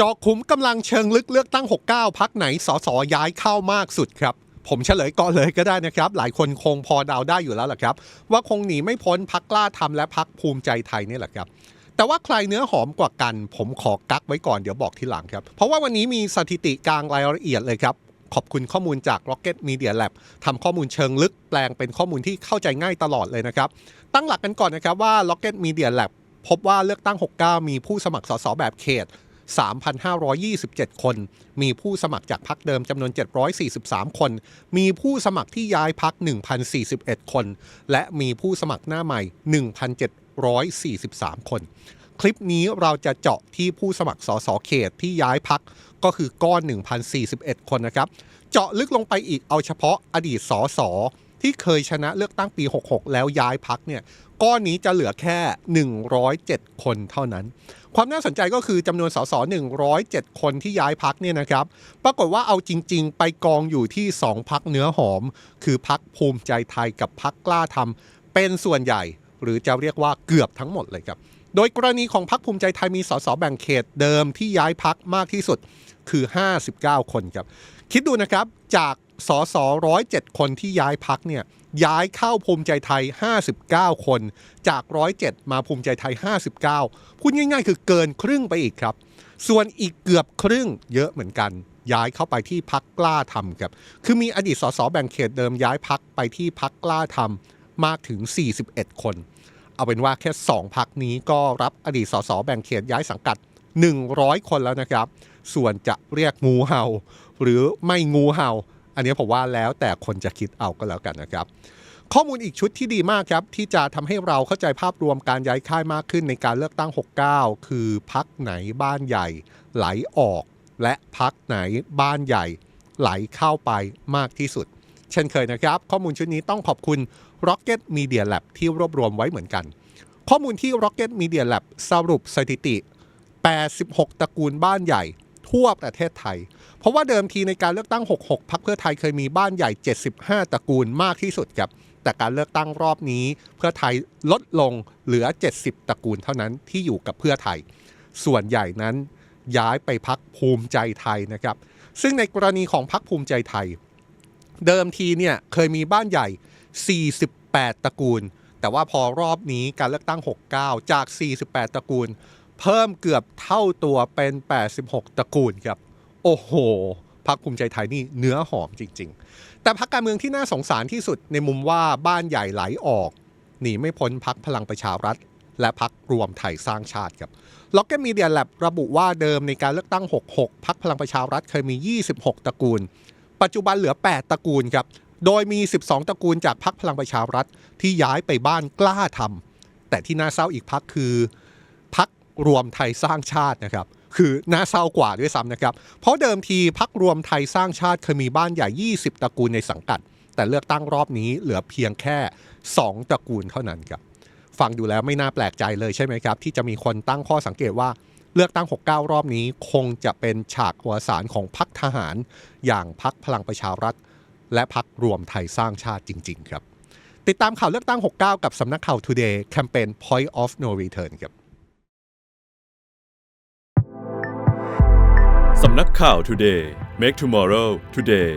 จาะขุมกำลังเชิงลึกเลือกตั้ง 69 พักไหนสสย้ายเข้ามากสุดครับ ผมเฉลยก่อนเลยก็ได้นะครับ หลายคนคงพอเดาได้อยู่แล้วแหละครับ ว่าคงหนีไม่พ้นพักกล้าทำและพักภูมิใจไทยนี่แหละครับ แต่ว่าใครเนื้อหอมกว่ากัน ผมขอกักไว้ก่อนเดี๋ยวบอกทีหลังครับ เพราะว่าวันนี้มีสถิติกลางรายละเอียดเลยครับขอบคุณข้อมูลจาก Rocket Media Lab ทำข้อมูลเชิงลึกแปลงเป็นข้อมูลที่เข้าใจง่ายตลอดเลยนะครับ ตั้งหลักกันก่อนนะครับว่า Rocket Media Lab พบว่าเลือกตั้ง 69 มีผู้สมัครสสแบบเขต 3,527 คน มีผู้สมัครจากพักเดิมจำนวน 743 คน มีผู้สมัครที่ย้ายพัก 1,041 คน และมีผู้สมัครหน้าใหม่ 1,743 คน คลิปนี้เราจะเจาะที่ผู้สมัครสสเขตที่ย้ายพักก็คือก้อน 1,041 คนนะครับ เจาะลึกลงไปอีกเอาเฉพาะอดีตสส ที่เคยชนะเลือกตั้งปี 66 แล้วย้ายพักเนี่ยก้อนนี้จะเหลือแค่ 107 คนเท่านั้น ความน่าสนใจก็คือจำนวนสส107 คนที่ย้ายพักเนี่ยนะครับ ปรากฏว่าเอาจริง ๆ ไปกองอยู่ที่ 2 พักเนื้อหอม คือพักภูมิใจไทยกับพักกล้าทำเป็นส่วนใหญ่ หรือจะเรียกว่าเกือบทั้งหมดเลยครับ โดยกรณีของพักภูมิใจไทยมีสสแบ่งเขตเดิมที่ย้ายพักมากที่สุดคือ 59 คนครับ คิดดูนะครับจาก สสร้อยเจ็ดคนที่ย้ายพักเนี่ยย้ายเข้าภูมิใจไทย 59 คน จากร้อยเจ็ดมาภูมิใจไทย 59 พูดง่าย ๆ คือเกินครึ่งไปอีกครับ ส่วนอีกเกือบครึ่งเยอะเหมือนกัน ย้ายเข้าไปที่พักกล้าทำครับคือมีอดีตสสแบ่งเขตเดิมย้ายพักไปที่พักกล้าทำมากถึง 41 คน เอาเป็นว่าแค่ 2 พักนี้ก็รับอดีตสสแบ่งเขตย้ายสังกัด 100 คนแล้วนะครับ ส่วนจะเรียกงูเห่า หรือไม่งูเห่า อันนี้ผมว่าแล้วแต่คนจะคิดเอาก็แล้วกันนะครับ ข้อมูลอีกชุดที่ดีมากครับ ที่จะทำให้เราเข้าใจภาพรวมการย้ายค่ายมากขึ้นในการเลือกตั้ง 69 คือพักไหนบ้านใหญ่ไหลออก และพักไหนบ้านใหญ่ไหลเข้าไปมากที่สุด เช่นเคยนะครับ ข้อมูลชุดนี้ต้องขอบคุณ Rocket Media Lab ที่รวบรวมไว้เหมือนกัน ข้อมูลที่ Rocket Media Lab สรุปสถิติ 86 ตระกูลบ้านใหญ่ ทั่วประเทศไทย เพราะว่าเดิมทีในการเลือกตั้ง 66 พักเพื่อไทยเคยมีบ้านใหญ่ 75 ตระกูลมากที่สุดครับแต่การเลือกตั้งรอบนี้เพื่อไทยลดลงเหลือ 70 ตระกูลเท่านั้นที่อยู่กับเพื่อไทย ส่วนใหญ่นั้นย้ายไปพักภูมิใจไทยนะครับ ซึ่งในกรณีของพักภูมิใจไทย เดิมทีเนี่ยเคยมีบ้านใหญ่ 48 ตระกูล แต่ว่าพอรอบนี้การเลือกตั้ง 69 จาก 48 ตระกูล เพิ่มเกือบเท่าตัวเป็น 86 ตระกูลครับ โอ้โหพักภูมิใจไทยนี่เนื้อหอมจริง ๆ แต่พักการเมืองที่น่าสงสารที่สุดในมุมว่าบ้านใหญ่ไหลออกหนีไม่พ้นพักพลังประชารัฐ และพักรวมไทยสร้างชาติครับล็อกเก็ตมีเดียแลบระบุว่าเดิมในการเลือกตั้ง 66 พักพลังประชารัฐเคยมี 26 ตระกูล ปัจจุบันเหลือ 8 ตระกูลครับ โดยมี 12 ตระกูลจากพักพลังประชารัฐที่ย้ายไปบ้านกล้าทำแต่ที่น่าเศร้าอีกพักคือพัก รวมไทยสร้างชาตินะครับคือน่าเศร้ากว่าด้วยซ้ำนะครับ เพราะเดิมทีพักรวมไทยสร้างชาติเคยมีบ้านใหญ่ 20 ตระกูลในสังกัด แต่เลือกตั้งรอบนี้เหลือเพียงแค่ 2 ตระกูลเท่านั้นครับฟังดูแล้วไม่น่าแปลกใจเลยใช่ไหมครับ ที่จะมีคนตั้งข้อสังเกตว่าเลือกตั้ง 69 รอบนี้คงจะเป็นฉากหัวสารของพักทหาร อย่างพักพลังประชารัฐ และพักรวมไทยสร้างชาติจริง ๆ ครับ ติดตามข่าวเลือกตั้ง 69 กับสำนักข่าว Today แคมเปญ Point of No Return ครับ นักข่าว Today Make Tomorrow Today